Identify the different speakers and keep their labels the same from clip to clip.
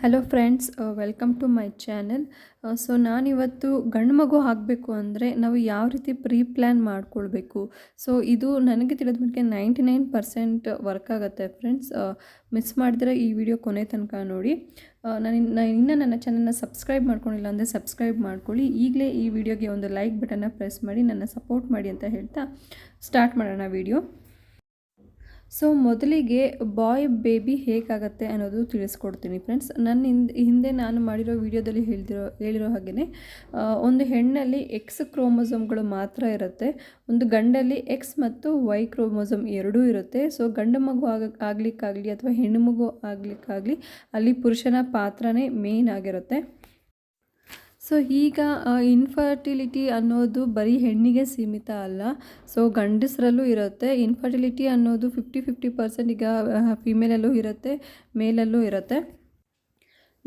Speaker 1: Hello friends welcome to my channel so ನಾನಿವತ್ತು ಗಂಡು ಮಗು ಆಗಬೇಕು ಅಂದರೆ ನಾವು ಯಾವ ರೀತಿ ಪ್ರೀ ಪ್ಲ್ಯಾನ್ ಮಾಡ್ಕೊಳ್ಬೇಕು? ಸೊ ಇದು ನನಗೆ ತಿಳಿದ ಮಟ್ಟಿಗೆ ನೈಂಟಿ ನೈನ್ ಪರ್ಸೆಂಟ್ ವರ್ಕ್ ಆಗುತ್ತೆ ಫ್ರೆಂಡ್ಸ್ ಮಿಸ್ ಮಾಡಿದ್ರೆ ಈ ವಿಡಿಯೋ ಕೊನೆ ತನಕ ನೋಡಿ. ನಾನು ನಾನು ಇನ್ನೂ ನನ್ನ ಚಾನಲ್ನ ಸಬ್ಸ್ಕ್ರೈಬ್ ಮಾಡ್ಕೊಂಡಿಲ್ಲ ಅಂದರೆ ಸಬ್ಸ್ಕ್ರೈಬ್ ಮಾಡ್ಕೊಳ್ಳಿ. ಈಗಲೇ ಈ ವಿಡಿಯೋಗೆ ಒಂದು ಲೈಕ್ ಬಟನ್ನ ಪ್ರೆಸ್ ಮಾಡಿ, ನನ್ನ ಸಪೋರ್ಟ್ ಮಾಡಿ ಅಂತ ಹೇಳ್ತಾ ಸ್ಟಾರ್ಟ್ ಮಾಡೋಣ ವಿಡಿಯೋ ಸೊ ಮೊದಲಿಗೆ ಬಾಯ್ ಬೇಬಿ ಹೇಗಾಗತ್ತೆ ಅನ್ನೋದು ತಿಳಿಸ್ಕೊಡ್ತೀನಿ ಫ್ರೆಂಡ್ಸ್ ನನ್ನ ಹಿಂದೆ ನಾನು ಮಾಡಿರೋ ವಿಡಿಯೋದಲ್ಲಿ ಹೇಳಿದಿರೋ, ಹೇಳಿರೋ ಹಾಗೆಯೇ ಒಂದು ಹೆಣ್ಣಲ್ಲಿ ಎಕ್ಸ್ ಕ್ರೋಮೋಸೋಮ್ಗಳು ಮಾತ್ರ ಇರುತ್ತೆ. ಒಂದು ಗಂಡಲ್ಲಿ ಎಕ್ಸ್ ಮತ್ತು ವೈ ಕ್ರೋಮೋಸೋಮ್ ಎರಡೂ ಇರುತ್ತೆ. ಸೊ ಗಂಡು ಮಗು ಆಗ, ಆಗಲಿಕ್ಕಾಗಲಿ ಅಥವಾ ಹೆಣ್ಣು ಮಗು ಆಗಲಿಕ್ಕಾಗಲಿ ಅಲ್ಲಿ ಪುರುಷನ ಪಾತ್ರನೇ ಮೇನ್ ಆಗಿರುತ್ತೆ. ಸೊ ಈಗ ಇನ್ಫರ್ಟಿಲಿಟಿ ಅನ್ನೋದು ಬರೀ ಹೆಣ್ಣಿಗೆ ಸೀಮಿತ ಅಲ್ಲ. ಸೊ ಗಂಡಸರಲ್ಲೂ ಇರುತ್ತೆ. ಇನ್ಫರ್ಟಿಲಿಟಿ ಅನ್ನೋದು ಫಿಫ್ಟಿ ಫಿಫ್ಟಿ ಪರ್ಸೆಂಟ್ ಈಗ ಫಿಮೇಲಲ್ಲೂ ಇರುತ್ತೆ ಮೇಲಲ್ಲೂ ಇರುತ್ತೆ.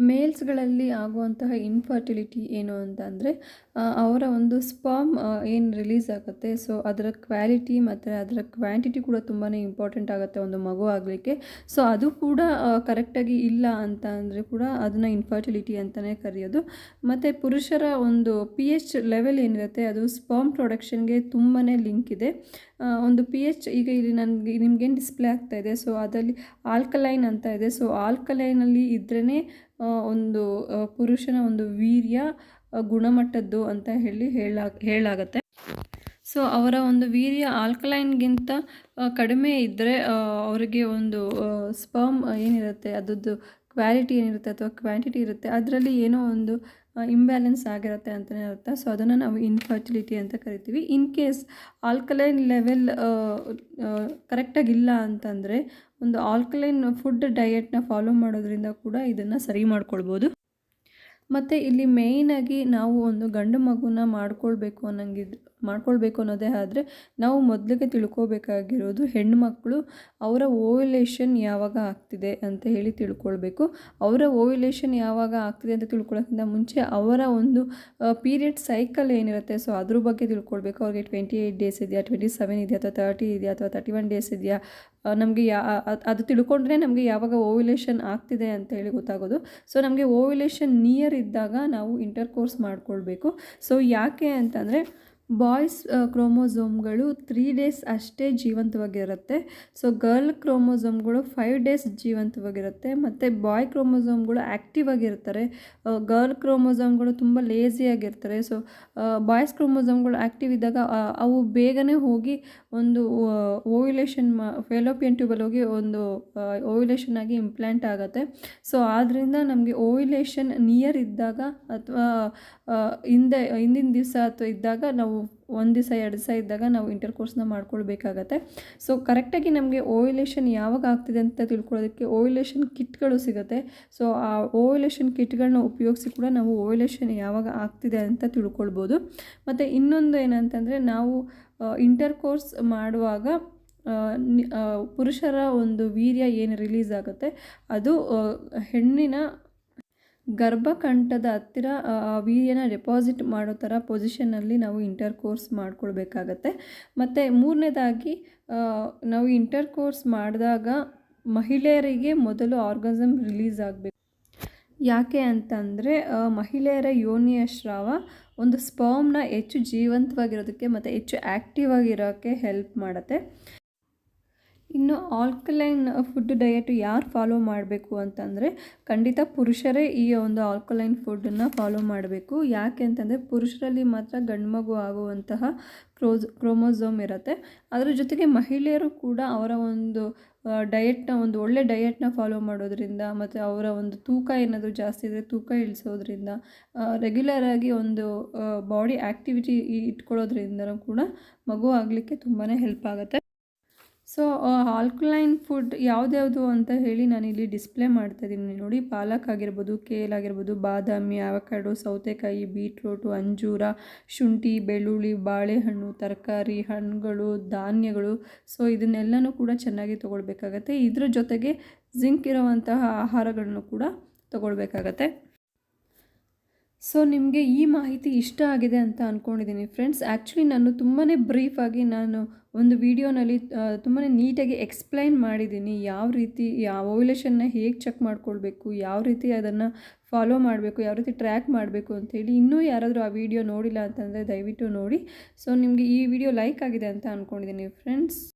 Speaker 1: ಮೇಲ್ಸ್ಗಳಲ್ಲಿ ಆಗುವಂತಹ ಇನ್ಫರ್ಟಿಲಿಟಿ ಏನು ಅಂತ ಅಂದರೆ ಅವರ ಒಂದು ಸ್ಪರ್ಮ್ ಏನು ರಿಲೀಸ್ ಆಗುತ್ತೆ. ಸೊ ಅದರ ಕ್ವಾಲಿಟಿ ಮತ್ತು ಅದರ ಕ್ವಾಂಟಿಟಿ ಕೂಡ ತುಂಬಾ ಇಂಪಾರ್ಟೆಂಟ್ ಆಗುತ್ತೆ ಒಂದು ಮಗು ಆಗಲಿಕ್ಕೆ. ಸೊ ಅದು ಕೂಡ ಕರೆಕ್ಟಾಗಿ ಇಲ್ಲ ಅಂತ ಅಂದರೆ ಕೂಡ ಅದನ್ನು ಇನ್ಫರ್ಟಿಲಿಟಿ ಅಂತಲೇ ಕರೆಯೋದು. ಮತ್ತು ಪುರುಷರ ಒಂದು ಪಿ ಎಚ್ ಲೆವೆಲ್ ಏನಿರುತ್ತೆ, ಅದು ಸ್ಪರ್ಮ್ ಪ್ರೊಡಕ್ಷನ್ಗೆ ತುಂಬಾ ಲಿಂಕ್ ಇದೆ. ಒಂದು ಪಿ ಎಚ್ ಈಗ ಇಲ್ಲಿ ನನಗೆ, ನಿಮಗೇನು ಡಿಸ್ಪ್ಲೇ ಆಗ್ತಾ ಇದೆ. ಸೊ ಅದರಲ್ಲಿ ಆಲ್ಕಲೈನ್ ಅಂತ ಇದೆ. ಸೊ ಆಲ್ಕಲೈನಲ್ಲಿ ಇದ್ರೇ ಒಂದು ಪುರುಷನ ಒಂದು ವೀರ್ಯ ಗುಣಮಟ್ಟದ್ದು ಅಂತ ಹೇಳಿ ಹೇಳ, ಹೇಳಾಗತ್ತೆ. ಸೊ, ಅವರ ಒಂದು ವೀರ್ಯ ಆಲ್ಕಲೈನ್ಗಿಂತ ಕಡಿಮೆ ಇದ್ದರೆ ಅವರಿಗೆ ಒಂದು ಸ್ಪರ್ಮ್ ಏನಿರುತ್ತೆ, ಅದರದ್ದು ಕ್ವಾಲಿಟಿ ಏನಿರುತ್ತೆ ಅಥವಾ ಕ್ವಾಂಟಿಟಿ ಇರುತ್ತೆ, ಅದರಲ್ಲಿ ಏನೋ ಒಂದು ಇಂಬ್ಯಾಲೆನ್ಸ್ ಆಗಿರುತ್ತೆ ಅಂತಲೇ ಅರ್ಥ ಸೊ ಅದನ್ನು ನಾವು ಇನ್ಫರ್ಟಿಲಿಟಿ ಅಂತ ಕರಿತೀವಿ. ಇನ್ ಕೇಸ್ ಆಲ್ಕಲೈನ್ ಲೆವೆಲ್ ಕರೆಕ್ಟಾಗಿ ಇಲ್ಲ ಅಂತಂದರೆ ಒಂದು ಆಲ್ಕಲೈನ್ ಫುಡ್ ಡಯೆಟ್ನ ಫಾಲೋ ಮಾಡೋದ್ರಿಂದ ಕೂಡ ಇದನ್ನು ಸರಿ ಮಾಡ್ಕೊಳ್ಬೋದು. ಮತ್ತು ಇಲ್ಲಿ ಮೇಯ್ನಾಗಿ ನಾವು ಒಂದು ಗಂಡು ಮಗುನ ಮಾಡ್ಕೊಳ್ಬೇಕು ಅನ್ನಂಗಿದ್, ಮಾಡ್ಕೊಳ್ಬೇಕು ಅನ್ನೋದೇ ಆದರೆ ನಾವು ಮೊದಲಿಗೆ ತಿಳ್ಕೊಬೇಕಾಗಿರೋದು ಹೆಣ್ಮಕ್ಳು ಅವರ ಓವ್ಯುಲೇಷನ್ ಯಾವಾಗ ಆಗ್ತಿದೆ ಅಂತ ಹೇಳಿ ತಿಳ್ಕೊಳ್ಬೇಕು. ಅವರ ಓವ್ಯುಲೇಷನ್ ಯಾವಾಗ ಆಗ್ತಿದೆ ಅಂತ ತಿಳ್ಕೊಳ್ಳೋಕ್ಕಿಂತ ಮುಂಚೆ ಅವರ ಒಂದು ಪೀರಿಯಡ್ ಸೈಕಲ್ ಏನಿರುತ್ತೆ. ಸೊ ಅದ್ರ ಬಗ್ಗೆ ತಿಳ್ಕೊಳ್ಬೇಕು. ಅವ್ರಿಗೆ ಟ್ವೆಂಟಿ ಏಯ್ಟ್ ಡೇಸ್ ಇದೆಯಾ? ಟ್ವೆಂಟಿ ಸೆವೆನ್ ಇದೆಯಾ? ಅಥವಾ ತರ್ಟಿ ಇದೆಯಾ? ಅಥವಾ ತರ್ಟಿ ಒನ್ ಡೇಸ್ ಇದೆಯಾ? ನಮಗೆ ಯಾ ಅದು ತಿಳ್ಕೊಂಡ್ರೆ ನಮಗೆ ಯಾವಾಗ ಓವ್ಯುಲೇಷನ್ ಆಗ್ತಿದೆ ಅಂತ ಹೇಳಿ ಗೊತ್ತಾಗೋದು. ಸೊ ನಮಗೆ ಓವ್ಯುಲೇಷನ್ ನಿಯರ್ ಇದ್ದಾಗ ನಾವು ಇಂಟರ್ ಕೋರ್ಸ್ ಮಾಡ್ಕೊಳ್ಬೇಕು. ಸೊ ಯಾಕೆ ಅಂತಂದರೆ ಬಾಯ್ಸ್ ಕ್ರೋಮೋಸೋಮ್ಗಳು ತ್ರೀ ಡೇಸ್ ಅಷ್ಟೇ ಜೀವಂತವಾಗಿರುತ್ತೆ. ಸೊ, ಗರ್ಲ್ ಕ್ರೋಮೋಸೋಮ್ಗಳು ಫೈವ್ ಡೇಸ್ ಜೀವಂತವಾಗಿರುತ್ತೆ. ಮತ್ತು ಬಾಯ್ ಕ್ರೋಮೋಸೋಮ್ಗಳು ಆ್ಯಕ್ಟಿವ್ ಆಗಿರ್ತಾರೆ ಗರ್ಲ್ ಕ್ರೋಮೋಸೋಮ್ಗಳು ತುಂಬ ಲೇಸಿಯಾಗಿರ್ತಾರೆ ಸೊ ಬಾಯ್ಸ್ ಕ್ರೋಮೋಸೋಮ್ಗಳು ಆ್ಯಕ್ಟಿವ್ ಇದ್ದಾಗ ಅವು ಬೇಗನೆ ಹೋಗಿ ಒಂದು ಓವ್ಯುಲೇಷನ್ ಮಾ ಫೆಲೋಪಿಯನ್ ಟ್ಯೂಬಲ್ ಹೋಗಿ ಒಂದು ಓವ್ಯುಲೇಷನ್ ಆಗಿ ಇಂಪ್ಲ್ಯಾಂಟ್ ಆಗುತ್ತೆ. ಸೊ ಆದ್ದರಿಂದ ನಮಗೆ ಓವ್ಯುಲೇಷನ್ ನಿಯರ್ ಇದ್ದಾಗ ಅಥವಾ ಹಿಂದೆ, ಹಿಂದಿನ ದಿವಸ ಅಥವಾ ಇದ್ದಾಗ ನಾವು ಒಂದು ದಿವಸ, ಎರಡು ದಿವಸ ಇದ್ದಾಗ ನಾವು ಇಂಟರ್ ಕೋರ್ಸ್ನ ಮಾಡ್ಕೊಳ್ಬೇಕಾಗತ್ತೆ. ಸೊ ಕರೆಕ್ಟಾಗಿ ನಮಗೆ ಓಯಿಲೇಷನ್ ಯಾವಾಗ ಆಗ್ತಿದೆ ಅಂತ ತಿಳ್ಕೊಳ್ಳೋದಕ್ಕೆ ಓಯಿಲೇಷನ್ ಕಿಟ್ಗಳು ಸಿಗುತ್ತೆ. ಸೊ ಆ ಓಯಿಲೇಷನ್ ಕಿಟ್ಗಳನ್ನ ಉಪಯೋಗಿಸಿ ಕೂಡ ನಾವು ಓಯಿಲೇಷನ್ ಯಾವಾಗ ಆಗ್ತಿದೆ ಅಂತ ತಿಳ್ಕೊಳ್ಬೋದು. ಮತ್ತು ಇನ್ನೊಂದು ಏನಂತಂದರೆ ನಾವು ಇಂಟರ್ ಕೋರ್ಸ್ ಮಾಡುವಾಗ ಪುರುಷರ ಒಂದು ವೀರ್ಯ ಏನು ರಿಲೀಸ್ ಆಗುತ್ತೆ? ಅದು ಹೆಣ್ಣಿನ ಗರ್ಭಕಂಠದ ಹತ್ತಿರ ವೀರ್ಯನ ಡೆಪಾಸಿಟ್ ಮಾಡೋ ಥರ ಪೊಸಿಷನಲ್ಲಿ ನಾವು ಇಂಟರ್ ಕೋರ್ಸ್ ಮಾಡ್ಕೊಳ್ಬೇಕಾಗತ್ತೆ. ಮತ್ತು ಮೂರನೇದಾಗಿ ನಾವು ಇಂಟರ್ ಕೋರ್ಸ್ ಮಾಡಿದಾಗ ಮಹಿಳೆಯರಿಗೆ ಮೊದಲು ಆರ್ಗಸಮ್ ರಿಲೀಸ್ ಆಗಬೇಕು. ಯಾಕೆ ಅಂತಂದರೆ ಮಹಿಳೆಯರ ಯೋನಿಯ ಸ್ರಾವ ಒಂದು ಸ್ಪರ್ಮ್ನ ಹೆಚ್ಚು ಜೀವಂತವಾಗಿರೋದಕ್ಕೆ ಮತ್ತು ಹೆಚ್ಚು ಆ್ಯಕ್ಟಿವ್ ಆಗಿರೋಕ್ಕೆ ಹೆಲ್ಪ್ ಮಾಡುತ್ತೆ. ಇನ್ನು ಆಲ್ಕಲೈನ್ ಫುಡ್ ಡಯಟ್ ಯಾರು ಫಾಲೋ ಮಾಡಬೇಕು ಅಂತಂದರೆ ಖಂಡಿತ ಪುರುಷರೇ ಈ ಒಂದು ಆಲ್ಕಲೈನ್ ಫುಡ್ಡನ್ನು ಫಾಲೋ ಮಾಡಬೇಕು. ಯಾಕೆ ಅಂತಂದರೆ ಪುರುಷರಲ್ಲಿ ಮಾತ್ರ ಗಂಡು ಮಗು ಆಗುವಂತಹ ಕ್ರೋಸ್, ಕ್ರೋಮೋಸೋಮ್ ಇರುತ್ತೆ. ಅದರ ಜೊತೆಗೆ ಮಹಿಳೆಯರು ಕೂಡ ಅವರ ಒಂದು ಡಯೆಟ್ನ, ಒಂದು ಒಳ್ಳೆ ಡಯೆಟ್ನ ಫಾಲೋ ಮಾಡೋದ್ರಿಂದ ಮತ್ತು ಅವರ ಒಂದು ತೂಕ ಏನಾದರೂ ಜಾಸ್ತಿ ಇದ್ದರೆ ತೂಕ ಇಳಿಸೋದ್ರಿಂದ ರೆಗ್ಯುಲರಾಗಿ ಒಂದು ಬಾಡಿ ಆ್ಯಕ್ಟಿವಿಟಿ ಇಟ್ಕೊಳ್ಳೋದ್ರಿಂದ ಕೂಡ ಮಗು ಆಗಲಿಕ್ಕೆ ತುಂಬಾ ಹೆಲ್ಪ್ ಆಗುತ್ತೆ. ಸೊ ಆಲ್ಕಲೈನ್ ಫುಡ್ ಯಾವ್ದ್ಯಾವುದು ಅಂತ ಹೇಳಿ ನಾನಿಲ್ಲಿ ಡಿಸ್ಪ್ಲೇ ಮಾಡ್ತಾ ಇದ್ದೀನಿ. ನೋಡಿ, ಪಾಲಕ್ ಆಗಿರ್ಬೋದು ಕೇಲ್ ಆಗಿರ್ಬೋದು, ಬಾದಾಮಿ ಅವಕಾಡೋ ಸೌತೆಕಾಯಿ ಬೀಟ್ರೋಟು ಅಂಜೂರ, ಶುಂಠಿ, ಬೆಳ್ಳುಳ್ಳಿ, ಬಾಳೆಹಣ್ಣು, ತರಕಾರಿ, ಹಣ್ಣುಗಳು, ಧಾನ್ಯಗಳು. ಸೊ ಇದನ್ನೆಲ್ಲನೂ ಕೂಡ ಚೆನ್ನಾಗಿ ತೊಗೊಳ್ಬೇಕಾಗತ್ತೆ. ಇದ್ರ ಜೊತೆಗೆ ಜಿಂಕ್ ಇರುವಂತಹ ಆಹಾರಗಳನ್ನು ಕೂಡ ತೊಗೊಳ್ಬೇಕಾಗತ್ತೆ. ಸೊ ನಿಮಗೆ ಈ ಮಾಹಿತಿ ಇಷ್ಟ ಆಗಿದೆ ಅಂತ ಅಂದ್ಕೊಂಡಿದ್ದೀನಿ ಫ್ರೆಂಡ್ಸ್. ಆ್ಯಕ್ಚುಲಿ ನಾನು ತುಂಬಾ ಬ್ರೀಫಾಗಿ ನಾನು ಒಂದು ವಿಡಿಯೋನಲ್ಲಿ ತುಂಬಾ ನೀಟಾಗಿ ಎಕ್ಸ್ಪ್ಲೈನ್ ಮಾಡಿದ್ದೀನಿ ಯಾವ ರೀತಿ, ಯಾವ ಓವ್ಯುಲೇಷನ್ನ ಹೇಗೆ ಚೆಕ್ ಮಾಡ್ಕೊಳ್ಬೇಕು, ಯಾವ ರೀತಿ ಅದನ್ನು ಫಾಲೋ ಮಾಡಬೇಕು, ಯಾವ ರೀತಿ ಟ್ರ್ಯಾಕ್ ಮಾಡಬೇಕು ಅಂತೇಳಿ ಇನ್ನೂ ಯಾರಾದರೂ ಆ ವಿಡಿಯೋ ನೋಡಿಲ್ಲ ಅಂತಂದರೆ ದಯವಿಟ್ಟು ನೋಡಿ. ಸೊ ನಿಮಗೆ ಈ ವಿಡಿಯೋ ಲೈಕ್ ಆಗಿದೆ ಅಂತ ಅಂದ್ಕೊಂಡಿದ್ದೀನಿ ಫ್ರೆಂಡ್ಸ್.